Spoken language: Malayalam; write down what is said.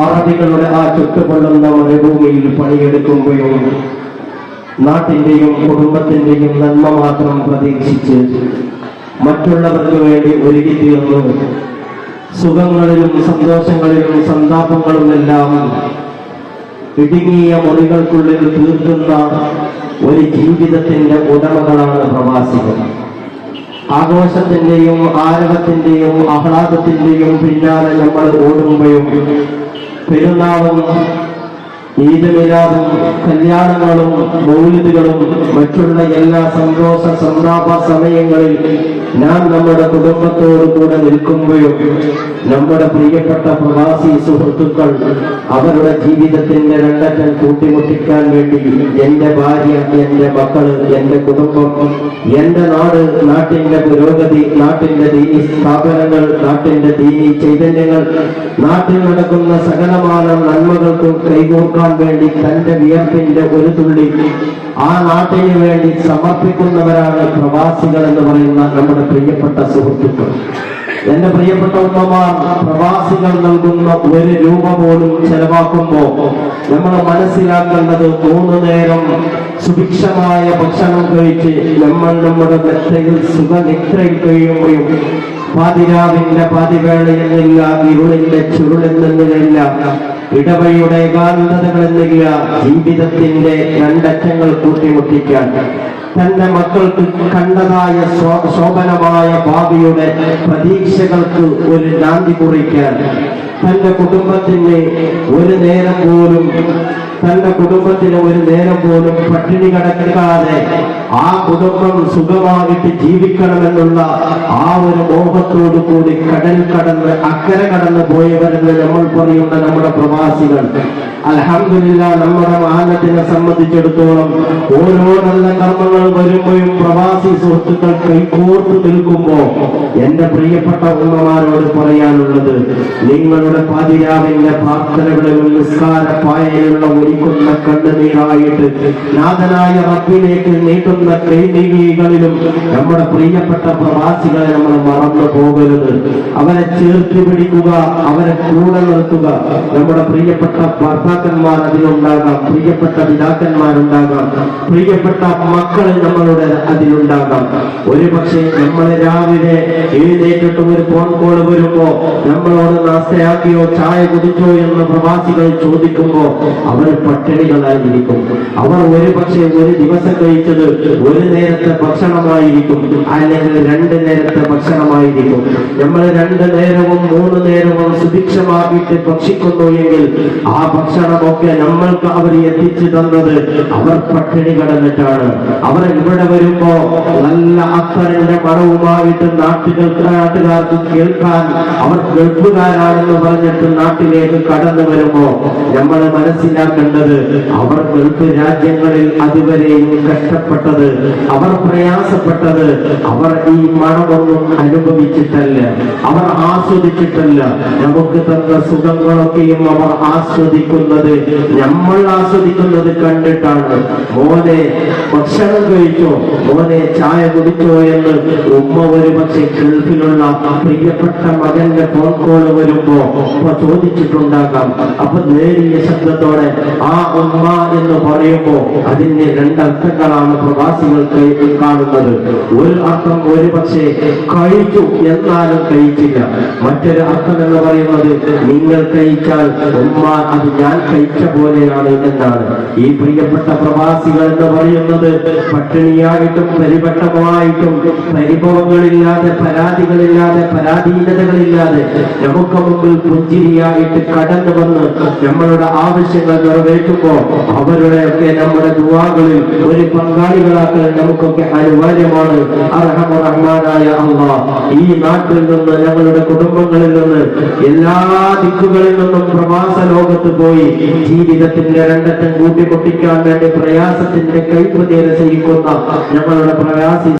അറബികളുടെ ആ ചുട്ടുകൊള്ളുന്ന ഭൂമിയിൽ പണിയെടുക്കുമ്പോഴും നാട്ടിന്റെയും കുടുംബത്തിന്റെയും നന്മ മാത്രം പ്രതീക്ഷിച്ച് മറ്റുള്ളവർക്ക് വേണ്ടി ഒരുക്കി തീർന്നു. സുഖങ്ങളിലും സന്തോഷങ്ങളിലും സന്താപങ്ങളുമെല്ലാം ഇടുങ്ങിയ മുറികൾക്കുള്ളിൽ തീർക്കുന്ന ഒരു ജീവിതത്തിന്റെ ഉടമകളാണ് പ്രവാസികൾ. ആഘോഷത്തിന്റെയും ആരവത്തിന്റെയും ആഹ്ലാദത്തിന്റെയും പിന്നാലെ നമ്മൾ ഓടുമ്പോഴും പെരുന്നാളും ഈദ് മിലാദും കല്യാണങ്ങളും മൗലിദുകളും മറ്റുള്ള എല്ലാ സന്തോഷ സന്താപ സമയങ്ങളിൽ നാം നമ്മുടെ കുടുംബത്തോടു കൂടെ നിൽക്കുമ്പോഴും നമ്മുടെ പ്രിയപ്പെട്ട പ്രവാസി സുഹൃത്തുക്കൾ അവരുടെ ജീവിതത്തിന്റെ രണ്ടറ്റം കൂട്ടിമുട്ടിക്കാൻ വേണ്ടി എന്റെ ഭാര്യ എന്റെ മക്കൾ എന്റെ കുടുംബം എന്റെ നാട് നാട്ടിന്റെ പുരോഗതി നാട്ടിന്റെ ദീനി സ്ഥാപനങ്ങൾ നാട്ടിന്റെ ദീനി ചൈതന്യങ്ങൾ നാട്ടിൽ നടക്കുന്ന സകലമാന നന്മകൾക്കും കൈകോർക്കാൻ വേണ്ടി തന്റെ വിയർപ്പിന്റെ ഒരു തുള്ളി ആ നാട്ടിന് വേണ്ടി സമർപ്പിക്കുന്നവരാണ് പ്രവാസികൾ എന്ന് പറയുന്ന നമ്മുടെ പ്രിയപ്പെട്ട സുഹൃത്തുക്കൾ. എന്റെ പ്രിയപ്പെട്ട ഉമ്മമാർ പ്രവാസികൾ നൽകുന്ന ഒരു രൂപ പോലും ചെലവാക്കുമ്പോ നമ്മൾ മനസ്സിലാക്കേണ്ടത് മൂന്ന് നേരം സുഭിക്ഷമായ ഭക്ഷണം കഴിച്ച് നമ്മൾ നമ്മുടെ മെത്തയിൽ സുഖനിദ്രയിൽ കഴിയുമ്പോഴും പാതിരാവിന്റെ പാതിവേളയെന്നില്ല ഇരുളിന്റെ ചുരുളെന്നില്ല ഇടവഴിയുടെ ഏകാന്തതകളെന്നില്ല ജീവിതത്തിന്റെ രണ്ടറ്റങ്ങൾ കൂട്ടിമുട്ടിക്കാൻ തന്റെ മക്കൾക്ക് കണ്ടതായ ശോഭനമായ ഭാവിയുടെ പ്രതീക്ഷകൾക്ക് ഒരു ശാന്തി കുറിക്കാൻ തന്റെ കുടുംബത്തിന് ഒരു നേരം പോലും തന്റെ കുടുംബത്തിന് ഒരു നേരം പോലും പട്ടിണി കടക്കാതെ ആ കുടുംബം സുഖമായിട്ട് ജീവിക്കണമെന്നുള്ള ആ ഒരു മോഹത്തോടു കൂടി കടൽ കടന്ന് അക്കരെ കടന്ന് പോയവരെന്ന് നമ്മൾ പറയുന്ന നമ്മുടെ പ്രവാസികൾ. അലഹമില്ല നമ്മുടെ മാനത്തിനെ സംബന്ധിച്ചിടത്തോളം ഓരോ നല്ല കർമ്മങ്ങൾ വരുമ്പോഴും പ്രവാസി സുഹൃത്തുക്കൾ കൈകോർത്ത് നിൽക്കുമ്പോ എന്റെ പ്രിയപ്പെട്ട ഉമ്മമാരോട് പറയാനുള്ളത് നിങ്ങളുടെ പാതിരാവിന്റെ പ്രാർത്ഥനകളിലും നിസ്കാര പായയുള്ള ഒരുക്കുന്ന കണ്ണുനീരായിട്ട് നാഥനായ റബ്ബിലേക്ക് നീട്ടുന്ന കൈനീകളിലും നമ്മുടെ പ്രിയപ്പെട്ട പ്രവാസികളെ നമ്മൾ മറന്നു പോകരുത്. അവരെ ചേർത്ത് പിടിക്കുക അവരെ കൂടെ നിർത്തുക. നമ്മുടെ പ്രിയപ്പെട്ട ഭർത്താക്കന്മാർ അതിലുണ്ടാകാം പ്രിയപ്പെട്ട പിതാക്കന്മാരുണ്ടാകാം പ്രിയപ്പെട്ട മക്കൾ നമ്മളുടെ അതിലുണ്ടാകാം. ഒരു പക്ഷേ നമ്മൾ രാവിലെ എഴുന്നേറ്റിട്ട് ഒരു ഫോൺ കോൾ വരുമ്പോ നമ്മളോട് നാസ്തയാക്കിയോ ചായ കുടിച്ചോ എന്ന് പ്രവാസികൾ ചോദിക്കുമ്പോൾ അവർ പട്ടിണികളായിരിക്കും അവർ ഒരു പക്ഷേ ഒരു ദിവസം കഴിച്ചത് ഒരു നേരത്തെ ഭക്ഷണമായിരിക്കും അല്ലെങ്കിൽ രണ്ട് നേരത്തെ ഭക്ഷണമായിരിക്കും. നമ്മൾ രണ്ട് നേരവും മൂന്ന് നേരവും സുഭിക്ഷമാക്കിയിട്ട് ഭക്ഷിക്കുന്നു എങ്കിൽ ആ ഭക്ഷണമൊക്കെ നമ്മൾക്ക് അവർ എത്തിച്ചു തന്നത് അവർ പട്ടിണി കടന്നിട്ടാണ് അവർ ഇവിടെ വരുമ്പോ നല്ല അത്തറിന്റെ മണവുമായിട്ട് നാട്ടുകൾക്ക് നാട്ടുകാർക്ക് കേൾക്കാൻ അവർ ഗൾഫുകാരാണെന്ന് പറഞ്ഞിട്ട് നാട്ടിലേക്ക് കടന്നു വരുമ്പോ നമ്മൾ മനസ്സിലാക്കേണ്ടത് അവർ ഗൾഫ് രാജ്യങ്ങളിൽ അതുവരെയും കഷ്ടപ്പെട്ടത് അവർ പ്രയാസപ്പെട്ടത് അവർ ഈ മണമൊന്നും അനുഭവിച്ചിട്ടല്ല അവർ ആസ്വദിച്ചിട്ടല്ല. നമുക്ക് തന്ന സുഖങ്ങളൊക്കെയും അവർ ആസ്വദിക്കുന്നത് നമ്മൾ ആസ്വദിക്കുന്നത് കണ്ടിട്ടാണ്. മോനെ ഭക്ഷണം കഴിച്ചോ? മോനെ ചായ കുടിച്ചോ എന്ന് ഉമ്മ ഒരു പക്ഷെ ഗൾഫിലുള്ള പ്രിയപ്പെട്ട മകന്റെ ഫോൺ വരുമ്പോ ചോദിച്ചിട്ടുണ്ടാകാം. അപ്പൊ നേരിയ ശബ്ദത്തോടെ ആ ഉമ്മ എന്ന് പറയുമ്പോ അതിന്റെ രണ്ടർത്ഥങ്ങളാണ് പ്രവാസികൾക്ക് കാണുന്നത്. ഒരു അർത്ഥം ഒരു പക്ഷേ കഴിച്ചു എന്നാലും കഴിച്ചില്ല. മറ്റൊരു അർത്ഥം എന്ന് പറയുന്നത് നിങ്ങൾ കഴിച്ചാൽ ഉമ്മ അത് ഞാൻ കഴിച്ച പോലെയാണ് എന്നാണ്. ഈ പ്രിയപ്പെട്ട പ്രവാസികൾ എന്ന് പറയുന്നത് പട്ടിണിയായിട്ടും പരിപട്ടമായിട്ടും പരിഭവങ്ങളില്ലാതെ പരാതികളില്ലാതെ പരാധീനതകളില്ലാതെ നമുക്ക് മുമ്പിൽ പുഞ്ചിരിയായിട്ട് കടന്നു വന്ന് നമ്മളുടെ ആവശ്യങ്ങൾ നിറവേറ്റുമ്പോ അവരുടെയൊക്കെ നമ്മുടെ ദുവാകളിൽ ഒരു പങ്കാളികളാക്കൽ നമുക്കൊക്കെ അനിവാര്യമാണ്. അർഹമറഹ്മാനായ അള്ളാ. ഈ നാട്ടിൽ നിന്ന് ഞങ്ങളുടെ കുടുംബങ്ങളിൽ നിന്ന് എല്ലാ ദിക്കുകളിൽ നിന്നും പ്രവാസ ലോകത്ത് പോയി ജീവിതത്തിന്റെ രണ്ടറ്റം കൂട്ടിക്കൊട്ടിക്കാൻ വേണ്ടി പ്രയാസത്തിന്റെ കൈപ്പുതേര ചെയ്യിക്കുന്ന ഞങ്ങളുടെ പ്രയാസി